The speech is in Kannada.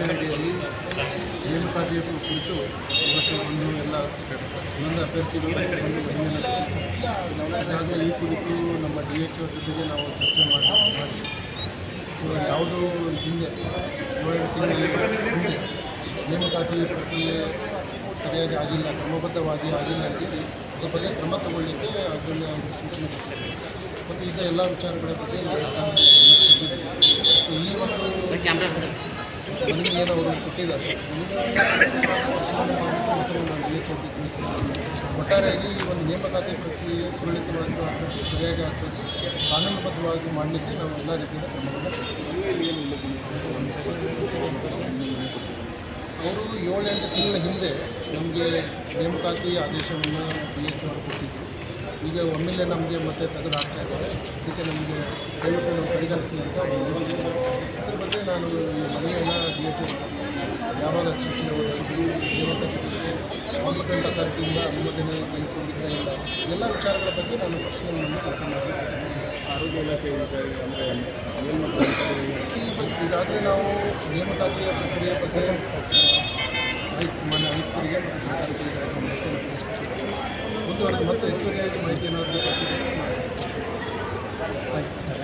ಯೋಜನೆಯಡಿಯಲ್ಲಿ ನೇಮಕಾತಿಯ ಕುರಿತು ಇವತ್ತು ಒಂದು ಎಲ್ಲ ಇನ್ನೊಂದು ಅಭ್ಯರ್ಥಿಗಳು ಒಂದು ಬೆಂಬಲ ಅದಾದ ಈ ಕುರಿತು ನಮ್ಮ ಡಿ ಎಚ್ ಓ ಜೊತೆಗೆ ನಾವು ಚರ್ಚೆ ಮಾಡಿ ಮಾಡಿ. ಸೊ ಯಾವುದೋ ಹಿಂದೆ, ಏಳು ತಿಂಗಳ ಹಿಂದೆ ನೇಮಕಾತಿ ಪ್ರಕ್ರಿಯೆ ಸರಿಯಾಗಿ ಆಗಿಲ್ಲ, ಕ್ರಮಬದ್ಧವಾಗಿ ಆಗಿಲ್ಲ ಅಂತೇಳಿ ಅದ್ರ ಬಗ್ಗೆ ಕ್ರಮ ತಗೊಳ್ಳಿಕ್ಕೆ ಅದನ್ನು ಸೂಚನೆ ಮತ್ತು ಇದ್ದ ಎಲ್ಲ ವಿಚಾರಗಳ ಬಗ್ಗೆ ಈ ಒಂದು ಅವರು ಕೊಟ್ಟಿದ್ದಾರೆ. ಒಟ್ಟಾರೆಯಾಗಿ ಈ ಒಂದು ನೇಮಕಾತಿ ಪ್ರಕ್ರಿಯೆ ಸುರಳಿತವಾಗಿ ಆಗಬೇಕು ಸರಿಯಾಗಿ ಅಥವಾ ಕಾನೂನುಬದ್ಧವಾಗಿ ಮಾಡಲಿಕ್ಕೆ ನಾವು ಎಲ್ಲ ರೀತಿಯ ಕ್ರಮಗಳನ್ನು ಅವರು ಏಳೆಂಟು ತಿಂಗಳ ಹಿಂದೆ ನಮಗೆ ನೇಮಕಾತಿ ಆದೇಶವನ್ನು ಬಿ ಎಚ್ ಅವರು ಕೊಟ್ಟಿದ್ದರು. ಈಗ ಒಮ್ಮೆಲೆ ನಮಗೆ ಮತ್ತೆ ತೆಗೆದು ಹಾಕ್ತಾ ಇದ್ದಾರೆ. ಅದಕ್ಕೆ ನಮಗೆ ದಯವಿಟ್ಟು ನಾವು ಪರಿಗಣಿಸಿ ಅಂತ ನಾನು ಈ ಮನೆಯನ್ನು ಡಿ ಎಚ್ ಯಾವಾಗ ಸೂಚನೆ ಹೊರಡಿಸಿದ್ವಿ ನೇಮಕಾತಿ ಕಾಂಪಿಟೆಂಟ್ ಅಥಾರಿಟಿಯಿಂದ ಅನುಮೋದನೆ ತೆಗೆದುಕೊಂಡಿದ್ದರಿಂದ ಎಲ್ಲ ವಿಚಾರಗಳ ಬಗ್ಗೆ ನಾನು ಪ್ರಶ್ನೆಗಳನ್ನು ಆರೋಗ್ಯ ಇಲಾಖೆ ಈ ಬಗ್ಗೆ ಈಗಾಗಲೇ ನಾವು ನೇಮಕಾತಿಯ ಪ್ರಕ್ರಿಯೆ ಬಗ್ಗೆ ಆಯುಕ್ತ ಮಾನ್ಯ ಆಯುಕ್ತರಿಗೆ ಮತ್ತು ಸರ್ಕಾರಕ್ಕೆ